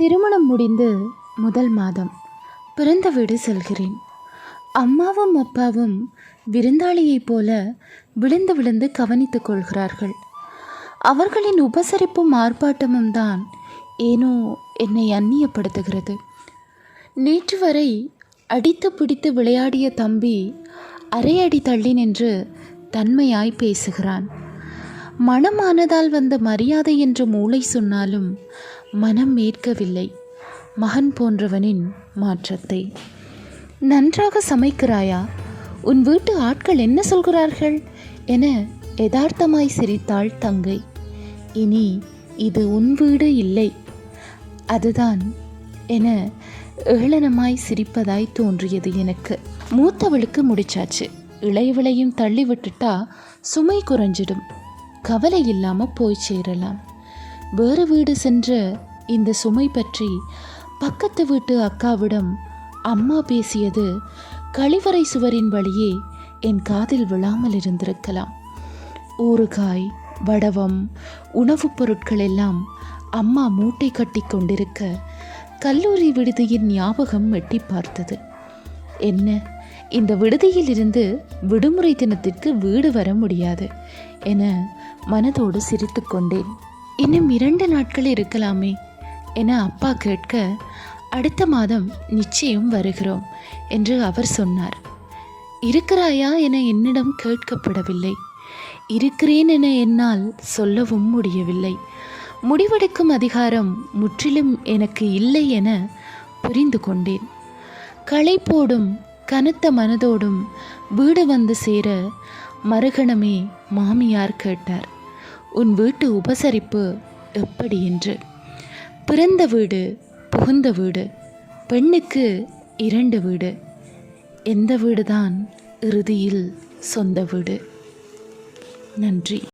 திருமணம் முடிந்து முதல் மாதம் பிறந்த வீடு செல்கிறேன். அம்மாவும் அப்பாவும் விருந்தாளியைப் போல விழுந்து விழுந்து கவனித்துக் கொள்கிறார்கள். அவர்களின் உபசரிப்பும் ஆர்ப்பாட்டமும் தான் ஏனோ என்னை அந்நியப்படுத்துகிறது. நேற்று வரை அடித்து பிடித்து விளையாடிய தம்பி அரை அடி தள்ளி நின்று தன்மையாய் பேசுகிறான். மனமானதால் வந்த மரியாதை என்று மூளை சொன்னாலும் மனம் ஏற்கவில்லை. மகன் போன்றவனின் மாற்றத்தை. நன்றாக சமைக்கிறாயா? உன் வீட்டு ஆட்கள் என்ன சொல்கிறார்கள்? என யதார்த்தமாய் சிரித்தாள் தங்கை. இனி இது உன் வீடு இல்லை. அதுதான் என ஏளனமாய் சிரிப்பதாய் தோன்றியது எனக்கு. மூத்தவளுக்கு முடிச்சாச்சு. இளையவளையும் தள்ளி விட்டுட்டா சுமை குறைஞ்சிடும். கவலை இல்லாமல் போய் சேரலாம். வேறு வீடு சென்ற இந்த சுமை பற்றி பக்கத்து வீட்டு அக்காவிடம் அம்மா பேசியது கழிவறை சுவரின் வழியே என் காதில் விழாமல் இருந்திருக்கலாம். ஊறுகாய் வடவம் உணவுப் பொருட்கள் எல்லாம் அம்மா மூட்டை கட்டி கொண்டிருக்க கல்லூரி விடுதியின் ஞாபகம் எட்டி பார்த்தது. என்ன? இந்த விடுதியில் இருந்து விடுமுறை தினத்திற்கு வீடு வர முடியாது என மனதோடு சிரித்து கொண்டேன். இன்னும் இரண்டு நாட்கள் இருக்கலாமே என அப்பா கேட்க அடுத்த மாதம் நிச்சயம் வருகிறோம் என்று அவர் சொன்னார். இருக்கிறாயா? என என்னிடம் கேட்கப்படவில்லை. இருக்கிறேன் என என்னால் சொல்லவும் முடியவில்லை. முடிவெடுக்கும் அதிகாரம் முற்றிலும் எனக்கு இல்லை என புரிந்து கொண்டேன். களைப்போடும் கனத்த மனதோடும் வீடு வந்து சேர மறுகணமே மாமியார் கேட்டார். உன் வீட்டு உபசரிப்பு எப்படி என்று? பிறந்த வீடு புகுந்த வீடு பெண்ணுக்கு இரண்டு வீடு. எந்த வீடுதான் இறுதியில் சொந்த வீடு? நன்றி.